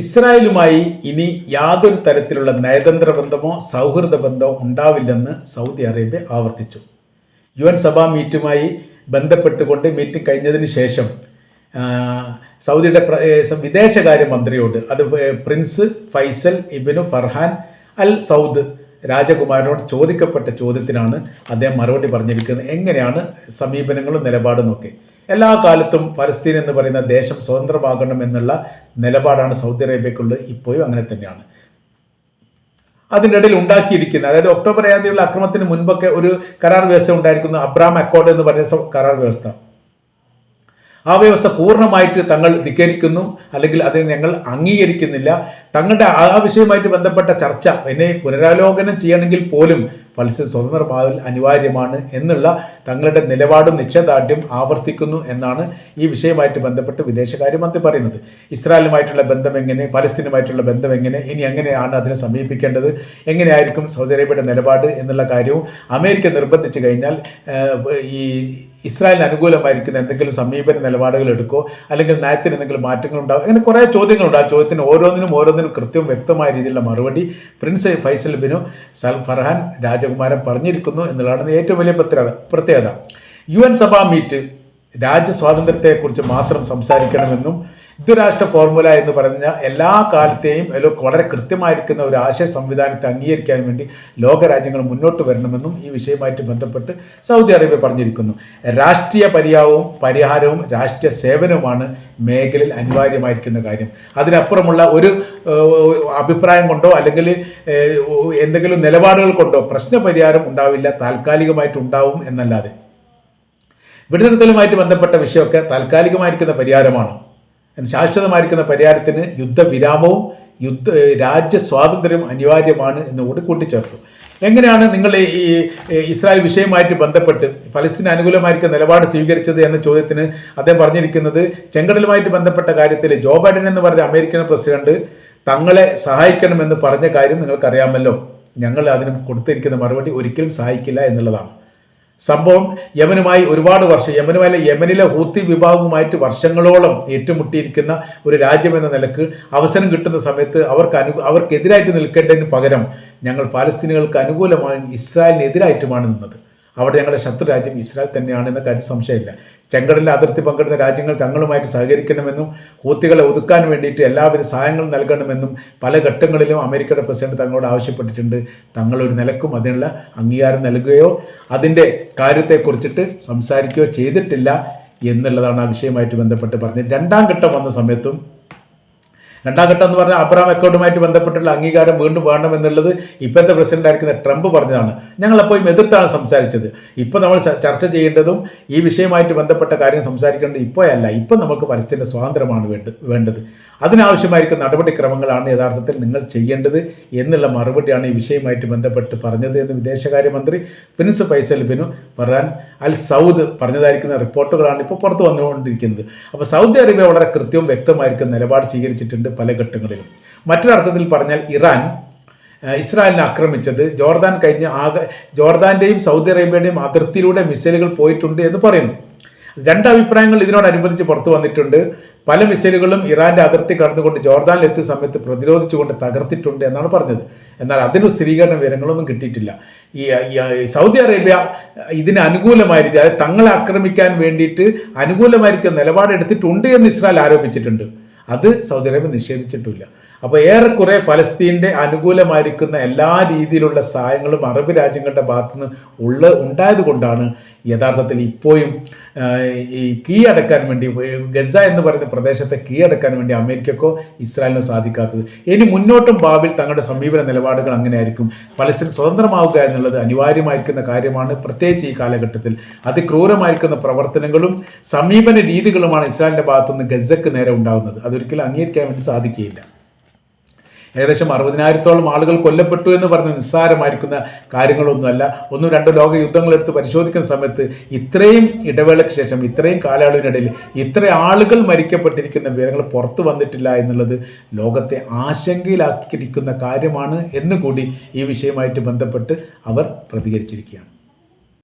ഇസ്രായേലുമായി ഇനി യാതൊരു തരത്തിലുള്ള നയതന്ത്ര ബന്ധമോ സൗഹൃദ ബന്ധമോ ഉണ്ടാവില്ലെന്ന് സൗദി അറേബ്യ ആവർത്തിച്ചു. യു എൻ സഭാ മീറ്റുമായി ബന്ധപ്പെട്ടുകൊണ്ട് മീറ്റിംഗ് കഴിഞ്ഞതിന് ശേഷം സൗദിയുടെ വിദേശകാര്യമന്ത്രിയോട് വിദേശകാര്യ മന്ത്രിയോട് അത് prince Faisal ibn Farhan al Saud രാജകുമാരനോട് ചോദിക്കപ്പെട്ട ചോദ്യത്തിനാണ് അദ്ദേഹം മറുപടി പറഞ്ഞിരിക്കുന്നത്. എങ്ങനെയാണ് സമീപനങ്ങളും നിലപാടും ഒക്കെ എല്ലാ കാലത്തും ഫലസ്തീൻ എന്ന് പറയുന്ന ദേശം സ്വതന്ത്രമാകണം എന്നുള്ള നിലപാടാണ് സൗദി അറേബ്യക്കുള്ളത് ഇപ്പോഴും അങ്ങനെ തന്നെയാണ്. അതിനിടയിൽ ഉണ്ടാക്കിയിരിക്കുന്ന അതായത് ഒക്ടോബർ ഏഴാം തീയതിയുള്ള അക്രമത്തിന് മുൻപൊക്കെ ഒരു കരാർ വ്യവസ്ഥ ഉണ്ടായിരിക്കുന്നു. അബ്രാം അക്കോർഡ് എന്ന് പറയുന്ന കരാർ വ്യവസ്ഥ. ആ വ്യവസ്ഥ പൂർണമായിട്ട് തങ്ങൾ ധിക്കരിക്കുന്നു അല്ലെങ്കിൽ അതിനെ ഞങ്ങൾ അംഗീകരിക്കുന്നില്ല. തങ്ങളുടെ ആ വിഷയവുമായിട്ട് ബന്ധപ്പെട്ട ചർച്ച എന്നെ പുനരാലോകനം ചെയ്യണമെങ്കിൽ പോലും പൾസ് സ്വതന്ത്രമാവൽ അനിവാര്യമാണ് എന്നുള്ള തങ്ങളുടെ നിലപാടും നിശ്ചയദാർഢ്യം ആവർത്തിക്കുന്നു എന്നാണ് ഈ വിഷയവുമായിട്ട് ബന്ധപ്പെട്ട് വിദേശകാര്യമന്ത്രി പറയുന്നത്. ഇസ്രായേലുമായിട്ടുള്ള ബന്ധം എങ്ങനെ പലസ്തീനുമായിട്ടുള്ള ബന്ധം എങ്ങനെ ഇനി എങ്ങനെയാണ് അതിനെ സമീപിക്കേണ്ടത് എങ്ങനെയായിരിക്കും സൗദി അറേബ്യയുടെ നിലപാട് എന്നുള്ള കാര്യവും അമേരിക്ക നിർബന്ധിച്ചു കഴിഞ്ഞാൽ ഈ ഇസ്രായേലിന് അനുകൂലമായിരിക്കുന്ന എന്തെങ്കിലും സമീപന നിലപാടുകൾ എടുക്കോ? അല്ലെങ്കിൽ നയത്തിന് എന്തെങ്കിലും മാറ്റങ്ങൾ ഉണ്ടാകും അങ്ങനെ കുറേ ചോദ്യങ്ങളുണ്ട്. ആ ചോദ്യത്തിന് ഓരോന്നിനും ഓരോന്നിനും കൃത്യവും വ്യക്തമായ രീതിയിലുള്ള മറുപടി പ്രിൻസ് ഫൈസൽ ബിനു സൽ ഫർഹാൻ രാജകുമാരൻ പറഞ്ഞിരിക്കുന്നു എന്നുള്ളതാണ് ഏറ്റവും വലിയ പ്രത്യേകത പ്രത്യേകത. യു എൻ സഭാ മീറ്റ് രാജ്യസ്വാതന്ത്ര്യത്തെക്കുറിച്ച് മാത്രം സംസാരിക്കണമെന്നും ദ്വിരാഷ്ട്ര ഫോർമുല എന്ന് പറഞ്ഞ എല്ലാ കാലത്തെയും വളരെ കൃത്യമായിരിക്കുന്ന ഒരു ആശയ സംവിധാനത്തെ അംഗീകരിക്കാൻ വേണ്ടി ലോകരാജ്യങ്ങൾ മുന്നോട്ട് വരണമെന്നും ഈ വിഷയവുമായിട്ട് ബന്ധപ്പെട്ട് സൗദി അറേബ്യ പറഞ്ഞിരിക്കുന്നു. രാഷ്ട്രീയ പരിയാവും പരിഹാരവും രാഷ്ട്രീയ സേവനവുമാണ് മേഖലയിൽ അനിവാര്യമായിരിക്കുന്ന കാര്യം. അതിനപ്പുറമുള്ള ഒരു അഭിപ്രായം കൊണ്ടോ അല്ലെങ്കിൽ എന്തെങ്കിലും നിലപാടുകൾ കൊണ്ടോ പ്രശ്നപരിഹാരം ഉണ്ടാവില്ല താൽക്കാലികമായിട്ട് ഉണ്ടാവും എന്നല്ലാതെ. വെടിനിർത്തലുമായിട്ട് ബന്ധപ്പെട്ട വിഷയമൊക്കെ താൽക്കാലികമായിരിക്കുന്ന പരിഹാരമാണ്. ശാശ്വതമായിരിക്കുന്ന പരിഹാരത്തിന് യുദ്ധവിരാമവും യുദ്ധ രാജ്യ സ്വാതന്ത്ര്യം അനിവാര്യമാണ് എന്നുകൂടി കൂട്ടിച്ചേർത്തു. എങ്ങനെയാണ് നിങ്ങൾ ഈ ഇസ്രായേൽ വിഷയമായിട്ട് ബന്ധപ്പെട്ട് ഫലസ്തീന് അനുകൂലമായിരിക്കുന്ന നിലപാട് സ്വീകരിച്ചത് എന്ന ചോദ്യത്തിന് അദ്ദേഹം പറഞ്ഞിരിക്കുന്നത് ചെങ്കടലുമായിട്ട് ബന്ധപ്പെട്ട കാര്യത്തിൽ ജോ ബൈഡൻ എന്ന് പറഞ്ഞ അമേരിക്കൻ പ്രസിഡന്റ് തങ്ങളെ സഹായിക്കണമെന്ന് പറഞ്ഞ കാര്യം നിങ്ങൾക്കറിയാമല്ലോ. ഞങ്ങൾ അതിന് കൊടുത്തിരിക്കുന്ന മറുപടി ഒരിക്കലും സഹായിക്കില്ല എന്നുള്ളതാണ്. സംഭവം യമനുമായി ഒരുപാട് വർഷം യമനുമായി യമനിലെ ഹൂത്തി വിഭാഗവുമായിട്ട് വർഷങ്ങളോളം ഏറ്റുമുട്ടിയിരിക്കുന്ന ഒരു രാജ്യമെന്ന നിലയ്ക്ക് അവസരം കിട്ടുന്ന സമയത്ത് അവർക്ക് അനു അവർക്കെതിരായിട്ട് നിൽക്കേണ്ടതിന് പകരം ഞങ്ങൾ പാലസ്തീനുകൾക്ക് അനുകൂലമായും ഇസ്രായേലിനെതിരായിട്ടുമാണ് നിന്നത്. അവിടെ ഞങ്ങളുടെ ശത്രു രാജ്യം ഇസ്രായേൽ തന്നെയാണെന്ന കാര്യം സംശയമില്ല. ചെങ്കടലിലെ അതിർത്തി പങ്കിടുന്ന രാജ്യങ്ങൾ തങ്ങളുമായിട്ട് സഹകരിക്കണമെന്നും ഹൂത്തികളെ ഒതുക്കാൻ വേണ്ടിയിട്ട് എല്ലാവിധ സഹായങ്ങളും നൽകണമെന്നും പല ഘട്ടങ്ങളിലും അമേരിക്കയുടെ പ്രസിഡന്റ് തങ്ങളോട് ആവശ്യപ്പെട്ടിട്ടുണ്ട്. തങ്ങളൊരു നിലക്കും അതിനുള്ള അംഗീകാരം നൽകുകയോ അതിന്റെ കാര്യത്തെക്കുറിച്ചിട്ട് സംസാരിക്കുകയോ ചെയ്തിട്ടില്ല എന്നുള്ളതാണ് ആ വിഷയമായിട്ട് ബന്ധപ്പെട്ട് പറഞ്ഞത്. രണ്ടാം ഘട്ടം വന്ന സമയത്തും രണ്ടാം ഘട്ടം എന്ന് പറഞ്ഞാൽ അബ്രാം അക്കൗണ്ടുമായിട്ട് ബന്ധപ്പെട്ടുള്ള അംഗീകാരം വീണ്ടും വേണം എന്നുള്ളത് ഇപ്പോഴത്തെ പ്രസിഡന്റ് ആയിരിക്കുന്ന ട്രംപ് പറഞ്ഞതാണ്. ഞങ്ങൾ അപ്പോഴും എതിർത്താണ് സംസാരിച്ചത്. ഇപ്പോൾ നമ്മൾ ചർച്ച ചെയ്യേണ്ടതും ഈ വിഷയമായിട്ട് ബന്ധപ്പെട്ട കാര്യം സംസാരിക്കേണ്ടത് ഇപ്പോഴല്ല. ഇപ്പം നമുക്ക് പരസ്യത്തിന്റെ സ്വാതന്ത്ര്യമാണ് വേണ്ട വേണ്ടത്. അതിനാവശ്യമായിരിക്കുന്ന നടപടിക്രമങ്ങളാണ് യഥാർത്ഥത്തിൽ നിങ്ങൾ ചെയ്യേണ്ടത് എന്നുള്ള മറുപടിയാണ് ഈ വിഷയമായിട്ട് ബന്ധപ്പെട്ട് പറഞ്ഞത് എന്ന് വിദേശകാര്യമന്ത്രി prince Faisal bin Farhan al Saud പറഞ്ഞതായിരിക്കുന്ന റിപ്പോർട്ടുകളാണ് ഇപ്പോൾ പുറത്തു വന്നുകൊണ്ടിരിക്കുന്നത്. അപ്പോൾ സൗദി അറേബ്യ വളരെ കൃത്യവും വ്യക്തമായിരിക്കുന്ന നിലപാട് സ്വീകരിച്ചിട്ടുണ്ട് പല ഘട്ടങ്ങളിലും. മറ്റൊരർത്ഥത്തിൽ പറഞ്ഞാൽ ഇറാൻ ഇസ്രായേലിനെ ആക്രമിച്ചത് ജോർദാൻ കഴിഞ്ഞ് ആകെ ജോർദാന്റെയും സൗദി അറേബ്യയുടെയും അതിർത്തിയിലൂടെ മിസൈലുകൾ പോയിട്ടുണ്ട് എന്ന് പറയുന്നു. രണ്ട് അഭിപ്രായങ്ങൾ ഇതിനോടനുബന്ധിച്ച് പുറത്തു വന്നിട്ടുണ്ട്. പല മിസൈലുകളും ഇറാന്റെ അതിർത്തി കടന്നുകൊണ്ട് ജോർദാനിൽ എത്തിയ സമയത്ത് പ്രതിരോധിച്ചുകൊണ്ട് തകർത്തിട്ടുണ്ട് എന്നാണ് പറഞ്ഞത്. എന്നാൽ അതിന് സ്ഥിരീകരണ വിവരങ്ങളൊന്നും കിട്ടിയിട്ടില്ല. ഈ ഈ സൗദി അറേബ്യ ഇതിന് അനുകൂലമായിരിക്കും അതായത് തങ്ങളെ ആക്രമിക്കാൻ വേണ്ടിയിട്ട് അനുകൂലമായിരിക്കും നിലപാടെടുത്തിട്ടുണ്ട് എന്ന് ഇസ്രായേൽ ആരോപിച്ചിട്ടുണ്ട്. അത് സൗദി അറേബ്യ നിഷേധിച്ചിട്ടില്ല അപ്പോൾ ഏറെക്കുറെ ഫലസ്തീന്റെ അനുകൂലമായിരിക്കുന്ന എല്ലാ രീതിയിലുള്ള സഹായങ്ങളും അറബ് രാജ്യങ്ങളുടെ ഭാഗത്തുനിന്ന് ഉള്ള ഉണ്ടായത് കൊണ്ടാണ് യഥാർത്ഥത്തിൽ ഇപ്പോഴും ഈ കീഴടക്കാൻ വേണ്ടി ഗസ എന്ന് പറയുന്ന പ്രദേശത്തെ കീഴടക്കാൻ വേണ്ടി അമേരിക്കക്കോ ഇസ്രായേലിനോ സാധിക്കാത്തത്. ഇനി മുന്നോട്ടും ഭാവിൽ തങ്ങളുടെ സമീപന നിലപാടുകൾ അങ്ങനെയായിരിക്കും. പലസ്തീൻ സ്വതന്ത്രമാവുക എന്നുള്ളത് അനിവാര്യമായിരിക്കുന്ന കാര്യമാണ്. പ്രത്യേകിച്ച് ഈ കാലഘട്ടത്തിൽ അതിക്രൂരമായിരിക്കുന്ന പ്രവർത്തനങ്ങളും സമീപന രീതികളുമാണ് ഇസ്രായേലിന്റെ ഭാഗത്തുനിന്ന് ഗസക്ക് നേരെ ഉണ്ടാകുന്നത്. അതൊരിക്കലും അംഗീകരിക്കാൻ വേണ്ടി സാധിക്കുകയില്ല. ഏകദേശം അറുപതിനായിരത്തോളം ആളുകൾ കൊല്ലപ്പെട്ടു എന്ന് പറഞ്ഞ് നിസ്സാരമായിരിക്കുന്ന കാര്യങ്ങളൊന്നുമല്ല. ഒന്നും രണ്ടോ ലോക യുദ്ധങ്ങൾ എടുത്ത് പരിശോധിക്കുന്ന സമയത്ത് ഇത്രയും ഇടവേളയ്ക്ക് ശേഷം ഇത്രയും കാലയളവിനിടയിൽ ഇത്ര ആളുകൾ മരിക്കപ്പെട്ടിരിക്കുന്ന വിവരങ്ങൾ പുറത്തു വന്നിട്ടില്ല എന്നുള്ളത് ലോകത്തെ ആശങ്കയിലാക്കിയിരിക്കുന്ന കാര്യമാണ് എന്നുകൂടി ഈ വിഷയമായിട്ട് ബന്ധപ്പെട്ട് അവർ പ്രതികരിച്ചിരിക്കുകയാണ്.